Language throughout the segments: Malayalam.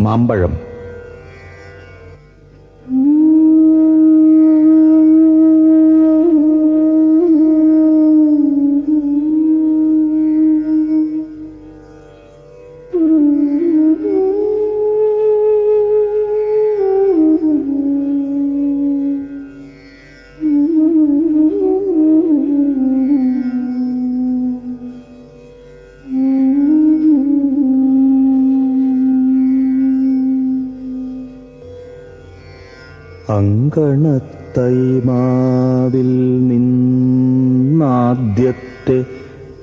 മാമ്പഴം. അങ്കണത്തൈമാവിൽ നിന്നാദ്യത്തെ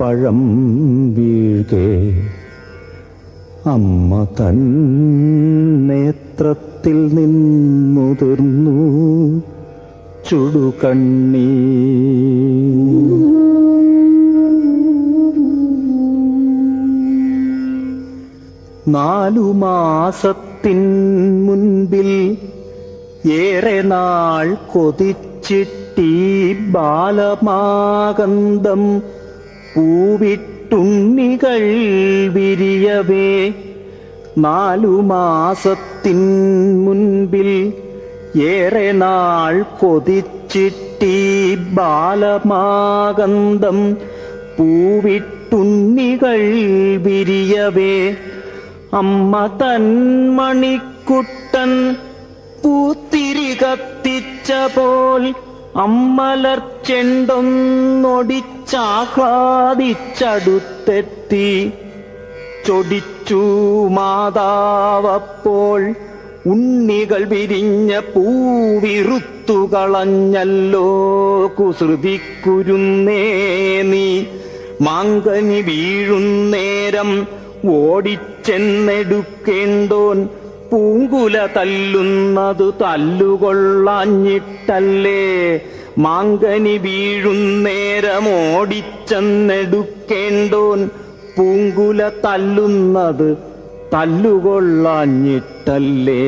പഴം വീഴ്കെ. അമ്മ തൻ നേത്രത്തിൽ നിന്നുതിർന്നു ചുടുകണ്ണീ നാലു മാസത്തിൻ മുൻപിൽ ഏറെ നാൾ കൊതിച്ചിട്ടീ ബാലമാകന്തം പൂവിട്ടുണ്ണികൾ വിരിയവേ. നാലു മാസത്തിൻ മുൻപിൽ ഏറെ നാൾ കൊതിച്ചിട്ടീ ബാലമാകന്തം പൂവിട്ടുണ്ണികൾ വിരിയവേ. അമ്മ തൻ മണിക്കുട്ടൻ പൂത്തിരി കത്തിച്ച പോൽ അമ്മലർ ചെണ്ടൊന്നൊടിച്ചാഹ്ലാദിച്ചടുത്തെത്തി. ചൊടിച്ചു മാതാവപ്പോൾ ഉണ്ണികൾ വിരിഞ്ഞ പൂവിറുത്തു കളഞ്ഞല്ലോ കുസൃതിക്കുരുന്നേ നീ മാങ്കനി വീഴുന്നേരം ഓടിച്ചെന്നെടുക്കേണ്ടോൻ പൂങ്കുല തല്ലുന്നത് തല്ലുകൊള്ളാഞ്ഞിട്ടല്ലേ? മാങ്കനി വീഴുന്നേരമോടിച്ചെന്നെടുക്കേണ്ടോൻ പൂങ്കുല തല്ലുന്നത് തല്ലുകൊള്ളാഞ്ഞിട്ടല്ലേ?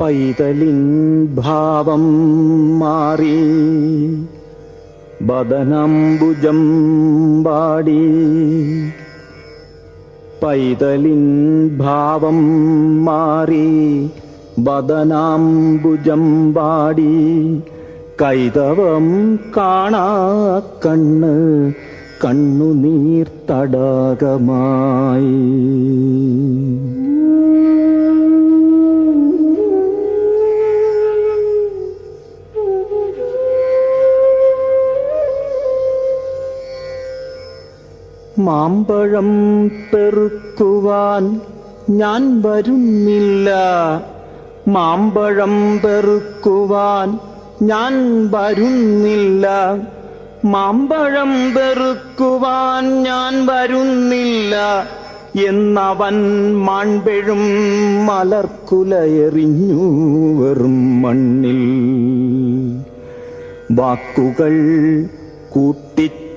പൈതലിൻ ഭാവം മാറി ബദനം ബുജം പാടി പൈതലിൻ ഭാവം മാറി ബദനാംബുജം പാടി കൈതവം കാണാ കണ്ണ് കണ്ണുനീർ തടാകമായി മാമ്പഴം പെറുക്കുവാൻ ഞാൻ വരുന്നില്ല. മാമ്പഴം പെറുക്കുവാൻ ഞാൻ വരുന്നില്ല. മാമ്പഴം പെറുക്കുവാൻ ഞാൻ വരുന്നില്ല. എന്നവൻ മാൺപെഴും മലർക്കുലയെറിഞ്ഞു വെറും മണ്ണിൽ. വാക്കുകൾ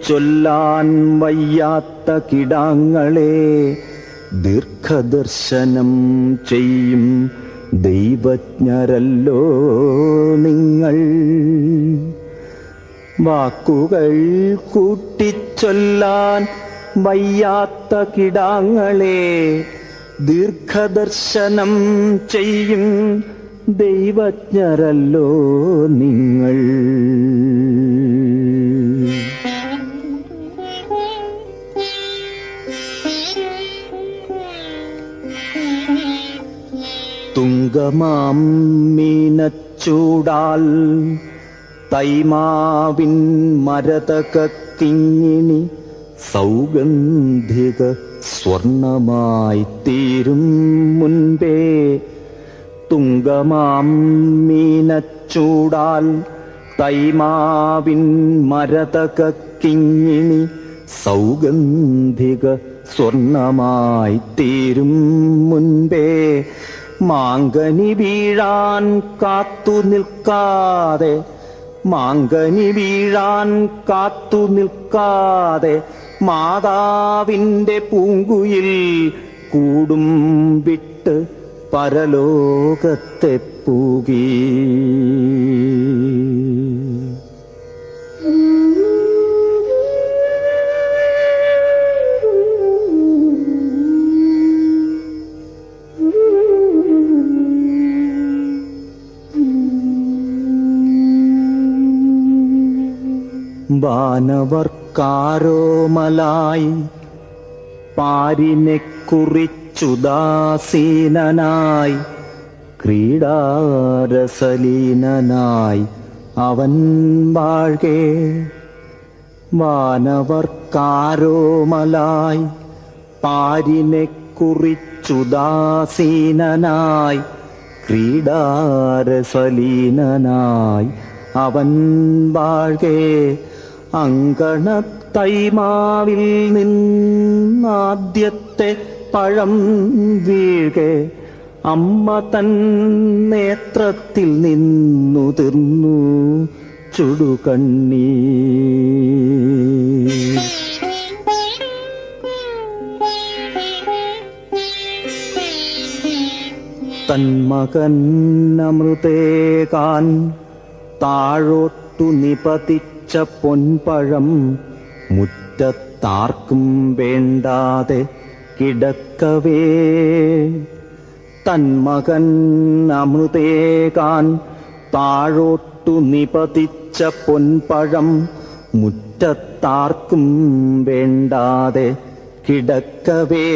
കൂട്ടിച്ചൊല്ലാൻ വയ്യാത്ത കിടാങ്ങളെ ദീർഘദർശനം ചെയ്യും ദൈവജ്ഞരല്ലോ നിങ്ങൾ. വാക്കുകൾ കൂട്ടിച്ചൊല്ലാൻ വയ്യാത്ത കിടാങ്ങളെ ദീർഘദർശനം ചെയ്യും ദൈവജ്ഞരല്ലോ നിങ്ങൾ. തുങ്കമാം മീനച്ചൂടാൽ തൈമാവിൻ മരതകിങ്ങിണി സൗഗന്ധിക സ്വർണമായി തീരും മുൻപേ തുങ്കമാം മീനച്ചൂടാൽ തൈമാവിൻ മരതകിങ്ങിണി സൗഗന്ധിക സ്വർണമായി തീരും മുൻപേ മാങ്കനി വീഴാൻ കാത്തു നിൽക്കാതെ മാങ്കനി വീഴാൻ കാത്തു നിൽക്കാതെ മാതാവിന്റെ പൂങ്കുയിൽ കൂടും വിട്ട് പരലോകത്തെ പൂകി. വാനവർക്കാരോമലായി പാരിനെ കുറിച്ചുദാസീനനായി ക്രീഡാരസലീനനായി അവൻ വാഴ്കേ. വാനവർക്കാരോമലായി പാരിനെ കുറിച്ചുദാസീനനായി ക്രീഡാരസലീനനായി അവൻ വാഴ്കേ. അങ്കണത്തൈമാവിൽ നിന്നാദ്യത്തെ പഴം വീഴെ അമ്മ തൻ നേത്രത്തിൽ നിന്നു തീർന്നു ചുടുകണ്ണീ തന്മകൻ അമൃതേകാൻ താഴോട്ടു നിപതിച്ച പൊൻപഴം മുറ്റത്താർക്കും വേണ്ടാതെ കിടക്കവേ. തന്മകൻ അമൃതേകാൻ താഴോട്ടു നിപതിച്ച പൊൻപഴം മുറ്റത്താർക്കും വേണ്ടാതെ കിടക്കവേ.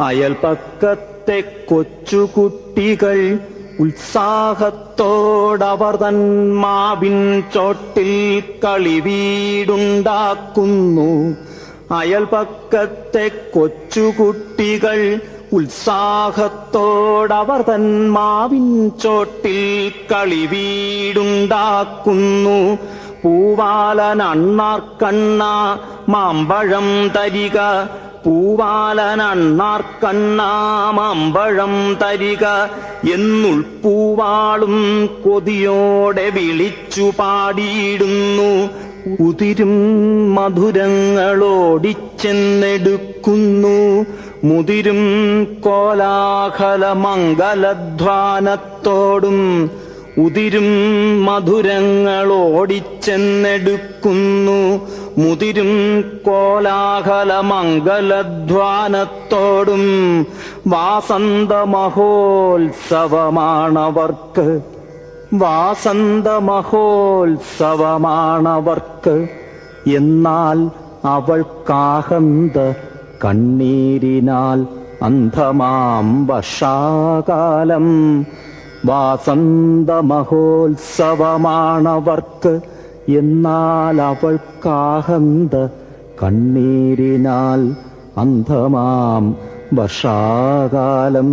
അയൽപക്കത്തെ കൊച്ചുകുട്ടികൾ ഉത്സാഹത്തോടവർ തൻ മാവിൻ ചോട്ടിൽ കളിവീടുണ്ടാക്കുന്നു. അയൽപക്കത്തെ കൊച്ചുകുട്ടികൾ ഉത്സാഹത്തോടവർ തൻ മാവിൻ ചോട്ടിൽ കളിവീടുണ്ടാക്കുന്നു. പൂവാലൻ അണ്ണാർക്കണ്ണ മാമ്പഴം തരിക പൂവാലൻ അണ്ണാർക്കണ്ണ മാമ്പഴം തരിക എന്നുൾപ്പൂവാളും കൊതിയോടെ വിളിച്ചു പാടിയിടുന്നു. ഉതിരും മധുരങ്ങളോടിച്ചെന്നെടുക്കുന്നു. മുതിരും കോലാഹല മംഗലധ്വാനത്തോടും ഉതിരും മധുരങ്ങളോടിച്ചെന്നെടുക്കുന്നു. മുതിരും കോലാഹല മംഗലധ്വാനത്തോടും വാസന്ത മഹോത്സവമാണവർക്ക് വാസന്ത മഹോത്സവമാണവർക്ക് എന്നാൽ അവൾക്കാഹന്ത കണ്ണീരിനാൽ അന്ധമാം വർഷാകാലം വാസന്ത മഹോത്സവമാണവർക്ക് എന്നാൽ അവൾക്കാഹന്ത കണ്ണീരിനാൽ അന്ധമാം വർഷാകാലം.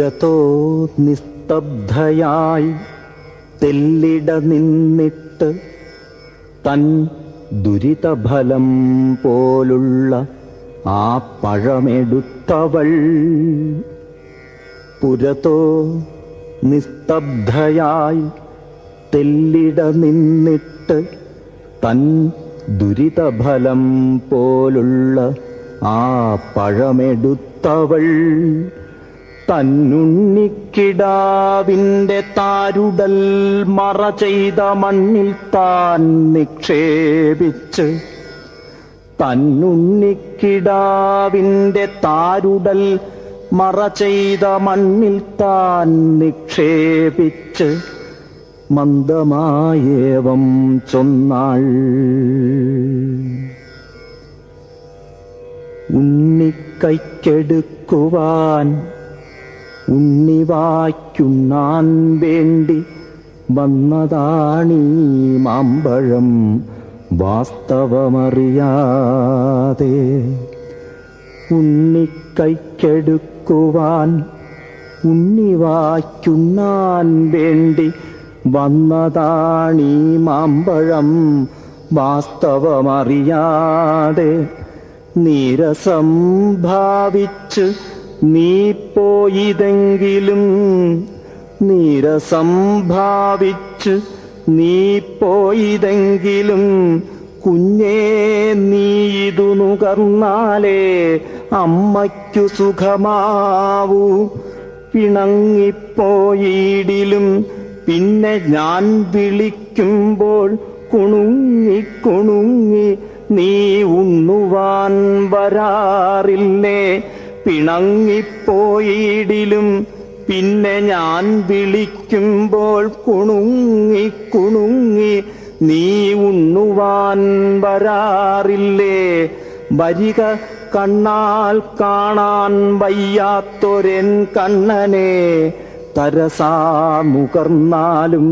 പുരതോ നിസ്തബ്ധയായി തെല്ലിട നിന്നിട്ട് തൻ ദുരിതഫലം പോലുള്ള ആ പഴമെടുത്തവൾ. പുരത്തോ നിസ്തബ്ധയായി തെല്ലിട നിന്നിട്ട് തൻ ദുരിതഫലം പോലുള്ള ആ പഴമെടുത്തവൾ. തന്നുണ്ണിക്കിടാവിന്റെ താരുടൽ മറ ചെയ്ത മണ്ണിൽ താൻ നിക്ഷേപിച്ച് തന്നുണ്ണിക്കിടാവിന്റെ താരുടൽ മറ ചെയ്ത മണ്ണിൽ താൻ നിക്ഷേപിച്ച് മന്ദമായേവം ചൊന്നാൾ. ഉണ്ണിക്കൈക്കെടുക്കുവാൻ ഉണ്ണിവായ്ക്കുണ്ണാൻ വേണ്ടി വന്നതാണീ മാമ്പഴം വാസ്തവമറിയാതെ. ഉണ്ണിക്കൈക്കെടുക്കുവാൻ ഉണ്ണിവായ്ക്കുണ്ണാൻ വേണ്ടി വന്നതാണീ മാമ്പഴം വാസ്തവമറിയാതെ. നീരസം ഭാവിച്ച് നീ പോയിതെങ്കിലും നിരസംഭാവിച്ച് നീ പോയിതെങ്കിലും കുഞ്ഞേ നീ ഇതു നുകർന്നാലേ അമ്മയ്ക്കു സുഖമാവൂ. പിണങ്ങിപ്പോയിടിലും പിന്നെ ഞാൻ വിളിക്കുമ്പോൾ കുണുങ്ങി കുണുങ്ങി നീ ഉണ്ണുവാൻ വരാറില്ലേ? പിണങ്ങിപ്പോയിടിലും പിന്നെ ഞാൻ വിളിക്കുമ്പോൾ കുണുങ്ങി കുണുങ്ങി നീ ഉണ്ണുവാൻ വരാറില്ലേ? വരിക കണ്ണാൽ കാണാൻ വയ്യാത്തൊരെൻ കണ്ണനെ തരസാ മുകർന്നാലും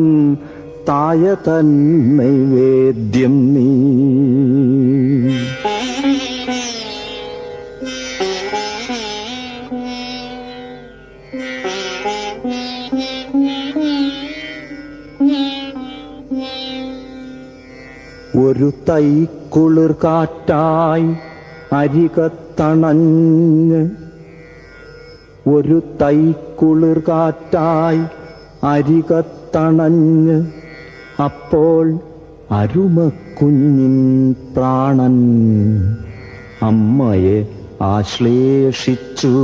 തായ തന്നെ വേദ്യം നീ. ഒരു തൈ കുളിർ കാറ്റായി അരികത്തണഞ്ഞ്. ഒരു തൈ കുളിർ കാറ്റായി അരികത്തണഞ്ഞ്. അപ്പോൾ അരുമക്കുഞ്ഞിൻ പ്രാണൻ അമ്മയെ ആശ്ലേഷിച്ചു.